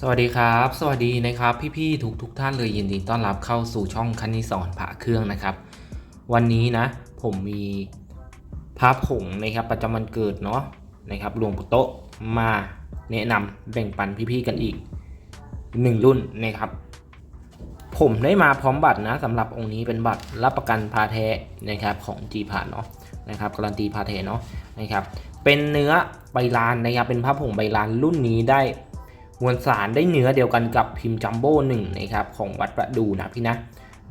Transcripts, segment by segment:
สวัสดีครับ สวัสดีนะครับ พี่ๆทุกทุกๆท่านเลยยินดีต้อนรับเข้าสู่ช่องคันนิสอนพระเครื่องนะครับ วันนี้นะ ผมมีพระผงนะครับประจำวันเกิดเนาะนะครับหลวงปู่โตะมาแนะนำแบ่งปันพี่ๆกันอีกหนึ่งรุ่นนะครับ ผมได้มาพร้อมบัตรนะสำหรับองค์นี้เป็นบัตรรับประกันพาแท้นะครับของจีพาเนาะนะครับการันตีพาแท้เนาะนะครับเป็นเนื้อใบลานนะครับเป็นพระผงใบลานรุ่นนี้ได้ มวลสารได้เนื้อเดียวกันกับพิมพ์จัมโบ้หนึ่งนะครับของวัดประดูนะพี่นะ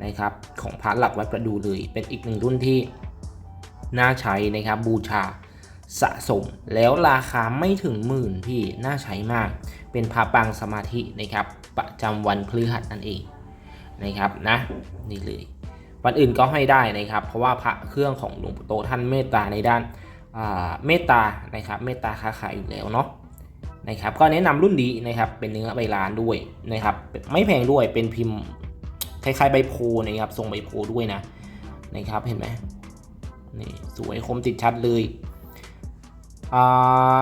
นะครับของพระหลักวัดประดูเลยเป็นอีกหนึ่งรุ่นที่น่าใช้นะครับบูชาสะสมแล้วราคาไม่ถึงหมื่นพี่น่าใช้มาก เป็นพระปางสมาธินะครับประจำวันพฤหัสนั่นเองนะครับนะนี่เลยวันอื่นก็ให้ได้นะครับ เพราะว่าพระเครื่องของหลวงปู่โตท่านเมตตาในด้านเมตตานะครับเมตตาค้าขายอยู่แล้วเนาะ นะครับก็แนะนำรุ่นดีนะครับเป็นเนื้อใบลานด้วยนะครับไม่แพงด้วยเป็นพิมพ์คล้ายๆใบโพนะครับทรงใบโพด้วยนะนะครับเห็นไหมนี่สวยคมติดชัดเลยอ่า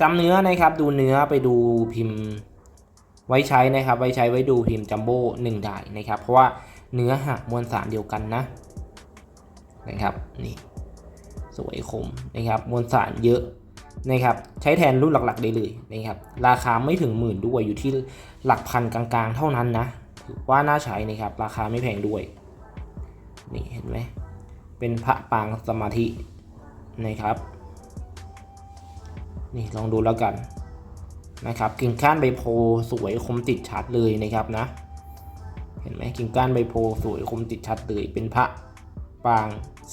จำเนื้อนะครับดูเนื้อไปดูพิมพ์ไว้ใช้นะครับ ไว้ใช้ไว้ดูพิมพ์จัมโบ้หนึ่งได้นะครับ เพราะว่าเนื้อหักมวลสารเดียวกันนะนะครับนี่สวยคมนะครับมวลสารเยอะ นะครับใช้แทนรุ่นหลักๆได้เลยนะครับราคาไม่ถึงหมื่นด้วยอยู่ที่หลักพันกลางๆ เท่านั้นนะถือว่าน่าใช้นะครับราคาไม่แพงด้วยนี่เห็นไหมเป็นพระปางสมาธินะครับนี่ลองดูแล้วกันนะครับกิ่งก้านใบโพสวยคมติดชัดเลยนะครับนะ เห็นไหมกิ่งก้านใบโพสวยคมติดชัดเลยเป็นพระปาง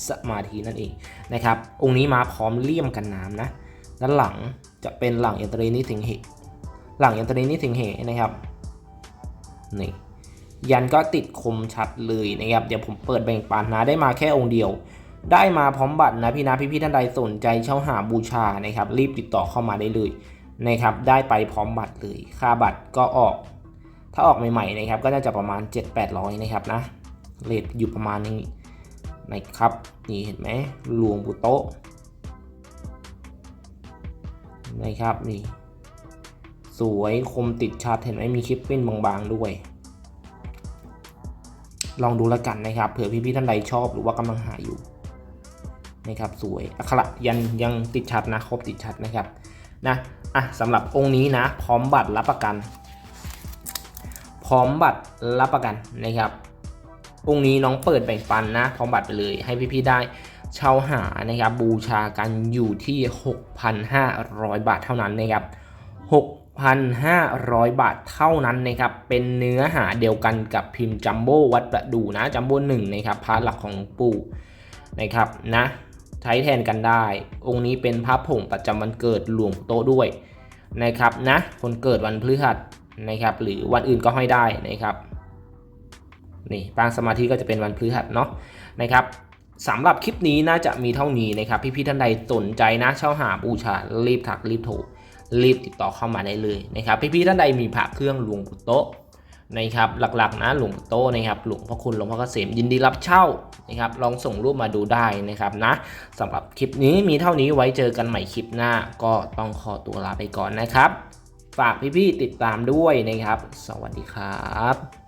สมาธินั่นเองนะครับ องค์นี้มาพร้อมเลี่ยมกันน้ำนะ ด้านหลังจะเป็นหลังยันตรีนิสิงเหหลังยันตรีนิสิงเหนะครับนี่ยันก็ติดคมชัดเลยนะครับ เดี๋ยวผมเปิดแบ่งปันนะได้มาแค่องค์เดียว ได้มาพร้อมบัตรนะพี่นะพี่พี่ๆท่านใดสนใจเช่าหาบูชานะครับ รีบติดต่อเข้ามาได้เลยนะครับ ได้ไปพร้อมบัตรเลย ค่าบัตรก็ออก ถ้าออกใหม่ๆนะครับ ก็น่าจะประมาณ 7-800นะครับนะเรทอยู่ประมาณนี้นะครับ นี่เห็นไหมหลวงปู่โตะ นะครับนี่ สวยคมติดชัดเห็นไหมมีคลิปปิ้นบางๆด้วย ลองดูแล้วกันนะครับเผื่อพี่ๆท่านใดชอบหรือว่ากำลังหาอยู่นะครับสวยอักขระยันยังติดชัดนะครบติดชัดนะครับนะอะสำหรับองค์นี้นะ พร้อมบัตรรับประกัน พร้อมบัตรรับประกันนะครับองค์นี้น้องเปิดแบ่งปันนะ พร้อมบัตรไปเลยให้พี่ๆได้ ช่าหานะครับบูชากันอยู่ที่ 6,500 บาทเท่านั้นนะครับ 6,500 บาทเท่านั้นนะครับ เป็นเนื้อหาเดียวกันกับพิมพ์จัมโบ้วัดประดูนะจัมโบ้หนึ่งนะครับพระหลักของหลวงปู่นะครับนะใช้แทนกันได้ องค์นี้เป็นพระผงประจำวันเกิดหลวงโตด้วยนะครับนะคนเกิดวันพฤหัสนะครับ หรือวันอื่นก็ให้ได้นะครับนี่ปางสมาธิก็จะเป็นวันพฤหัสเนาะนะครับ สำหรับคลิปนี้น่าจะมีเท่านี้นะครับ พี่ๆท่านใดสนใจนะเช่าหาบูชา รีบถักรีบโทรรีบติดต่อเข้ามาได้เลยนะครับ พี่ๆท่านใดมีพระเครื่องหลวงปู่โตนะครับหลักๆนะหลวงปู่โตนะครับหลวงพ่อคุณหลวงพ่อเกษมยินดีรับเช่านะครับลองส่งรูปมาดูได้นะครับนะสำหรับคลิปนี้มีเท่านี้ไว้เจอกันใหม่คลิปหน้า ก็ต้องขอตัวลาไปก่อนนะครับ ฝากพี่ๆติดตามด้วยนะครับ สวัสดีครับ